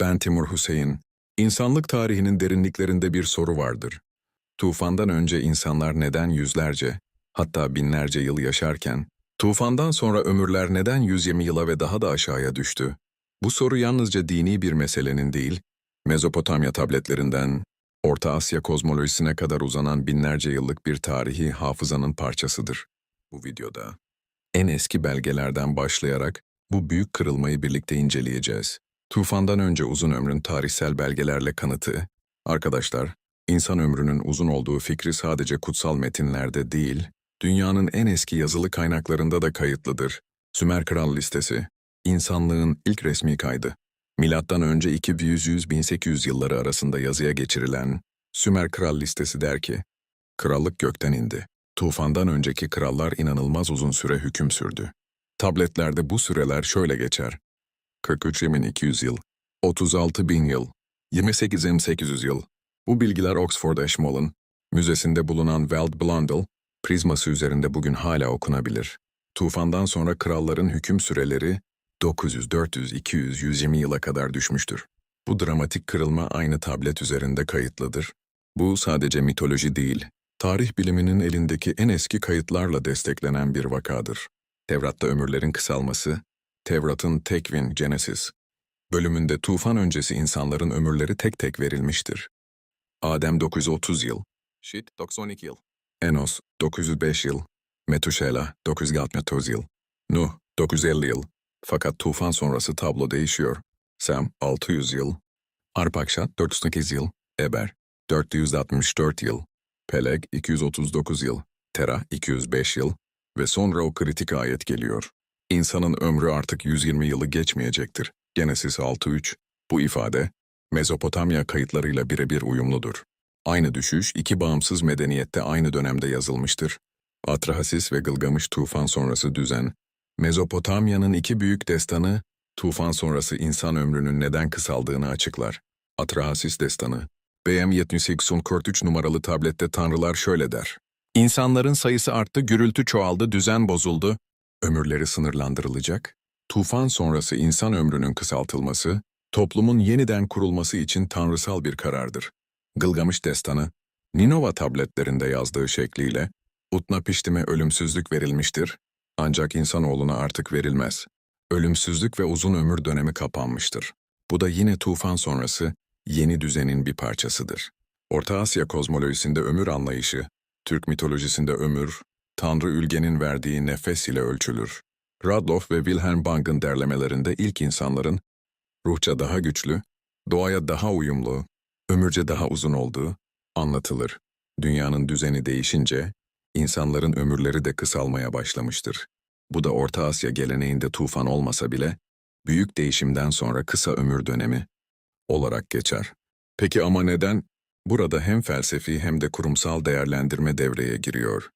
Ben Timur Hüseyin. İnsanlık tarihinin derinliklerinde bir soru vardır. Tufandan önce insanlar neden yüzlerce, hatta binlerce yıl yaşarken, tufandan sonra ömürler neden 120 yıla ve daha da aşağıya düştü? Bu soru yalnızca dini bir meselenin değil, Mezopotamya tabletlerinden, Orta Asya kozmolojisine kadar uzanan binlerce yıllık bir tarihi hafızanın parçasıdır. Bu videoda en eski belgelerden başlayarak bu büyük kırılmayı birlikte inceleyeceğiz. Tufandan önce uzun ömrün tarihsel belgelerle kanıtı. Arkadaşlar, insan ömrünün uzun olduğu fikri sadece kutsal metinlerde değil, dünyanın en eski yazılı kaynaklarında da kayıtlıdır. Sümer Kral Listesi, insanlığın ilk resmi kaydı. Milattan önce 2100-1800 yılları arasında yazıya geçirilen Sümer Kral Listesi der ki, Krallık gökten indi. Tufandan önceki krallar inanılmaz uzun süre hüküm sürdü. Tabletlerde bu süreler şöyle geçer. 43.200 yıl, 36.000 yıl, 28.800 yıl. Bu bilgiler Oxford Ashmolean Müzesi'nde bulunan Weld Blundell prizması üzerinde bugün hala okunabilir. Tufandan sonra kralların hüküm süreleri 900, 400, 200, 120 yıla kadar düşmüştür. Bu dramatik kırılma aynı tablet üzerinde kayıtlıdır. Bu sadece mitoloji değil, tarih biliminin elindeki en eski kayıtlarla desteklenen bir vakadır. Tevrat'ta ömürlerin kısalması, Tevrat'ın Tekvin, Genesis bölümünde tufan öncesi insanların ömürleri tek tek verilmiştir. Adem 930 yıl, Şit 92 yıl, Enos 905 yıl, Metuşela 969 yıl, Nuh 950 yıl. Fakat tufan sonrası tablo değişiyor. Sem 600 yıl, Arpakşat 408 yıl, Eber 464 yıl, Peleg 239 yıl, Tera 205 yıl ve sonra o kritik ayet geliyor. İnsanın ömrü artık 120 yılı geçmeyecektir. Genesis 6.3. Bu ifade, Mezopotamya kayıtlarıyla birebir uyumludur. Aynı düşüş iki bağımsız medeniyette aynı dönemde yazılmıştır. Atrahasis ve Gılgamış tufan sonrası düzen, Mezopotamya'nın iki büyük destanı, tufan sonrası insan ömrünün neden kısaldığını açıklar. Atrahasis destanı, BM 7843 numaralı tablette tanrılar şöyle der. İnsanların sayısı arttı, gürültü çoğaldı, düzen bozuldu, ömürleri sınırlandırılacak, tufan sonrası insan ömrünün kısaltılması, toplumun yeniden kurulması için tanrısal bir karardır. Gılgamış destanı, Ninova tabletlerinde yazdığı şekliyle, Utnapiştim'e ölümsüzlük verilmiştir, ancak insanoğluna artık verilmez. Ölümsüzlük ve uzun ömür dönemi kapanmıştır. Bu da yine tufan sonrası yeni düzenin bir parçasıdır. Orta Asya kozmolojisinde ömür anlayışı, Türk mitolojisinde ömür, Tanrı Ülge'nin verdiği nefes ile ölçülür. Radloff ve Wilhelm Bang'ın derlemelerinde ilk insanların ruhça daha güçlü, doğaya daha uyumlu, ömürce daha uzun olduğu anlatılır. Dünyanın düzeni değişince insanların ömürleri de kısalmaya başlamıştır. Bu da Orta Asya geleneğinde tufan olmasa bile büyük değişimden sonra kısa ömür dönemi olarak geçer. Peki ama neden? Burada hem felsefi hem de kurumsal değerlendirme devreye giriyor.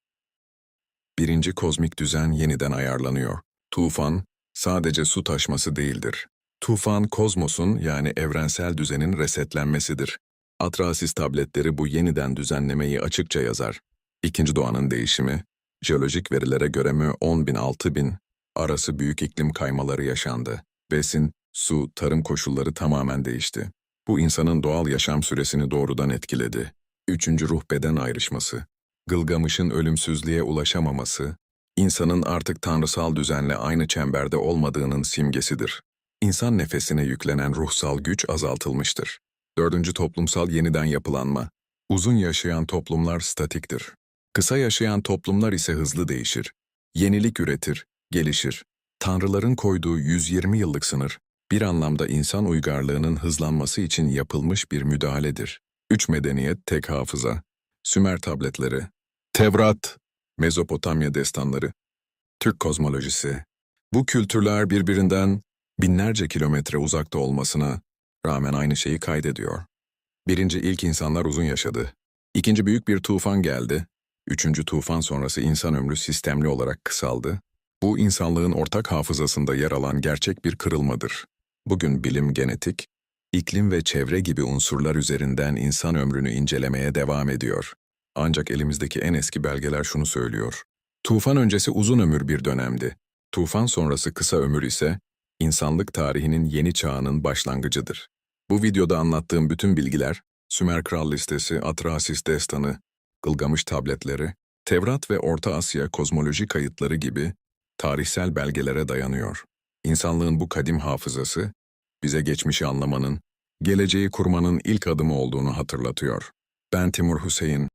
Birinci kozmik düzen yeniden ayarlanıyor. Tufan, sadece su taşması değildir. Tufan, kozmosun yani evrensel düzenin resetlenmesidir. Atrasis tabletleri bu yeniden düzenlemeyi açıkça yazar. İkinci doğanın değişimi, jeolojik verilere göre mü 10 bin 6 bin arası büyük iklim kaymaları yaşandı. Besin, su, tarım koşulları tamamen değişti. Bu insanın doğal yaşam süresini doğrudan etkiledi. Üçüncü ruh beden ayrışması, Gılgamış'ın ölümsüzlüğe ulaşamaması, insanın artık tanrısal düzenle aynı çemberde olmadığının simgesidir. İnsan nefesine yüklenen ruhsal güç azaltılmıştır. Dördüncü toplumsal yeniden yapılanma, uzun yaşayan toplumlar statiktir. Kısa yaşayan toplumlar ise hızlı değişir. Yenilik üretir, gelişir. Tanrıların koyduğu 120 yıllık sınır, bir anlamda insan uygarlığının hızlanması için yapılmış bir müdahaledir. Üç medeniyet, tek hafıza, Sümer tabletleri, Tevrat, Mezopotamya destanları, Türk kozmolojisi. Bu kültürler birbirinden binlerce kilometre uzakta olmasına rağmen aynı şeyi kaydediyor. Birinci ilk insanlar uzun yaşadı. İkinci büyük bir tufan geldi. Üçüncü tufan sonrası insan ömrü sistemli olarak kısaldı. Bu insanlığın ortak hafızasında yer alan gerçek bir kırılmadır. Bugün bilim genetik, iklim ve çevre gibi unsurlar üzerinden insan ömrünü incelemeye devam ediyor. Ancak elimizdeki en eski belgeler şunu söylüyor. Tufan öncesi uzun ömür bir dönemdi. Tufan sonrası kısa ömür ise insanlık tarihinin yeni çağının başlangıcıdır. Bu videoda anlattığım bütün bilgiler, Sümer Kral Listesi, Atrasis Destanı, Gılgamış Tabletleri, Tevrat ve Orta Asya kozmoloji kayıtları gibi tarihsel belgelere dayanıyor. İnsanlığın bu kadim hafızası, bize geçmişi anlamanın, geleceği kurmanın ilk adımı olduğunu hatırlatıyor. Ben Timur Hüseyin,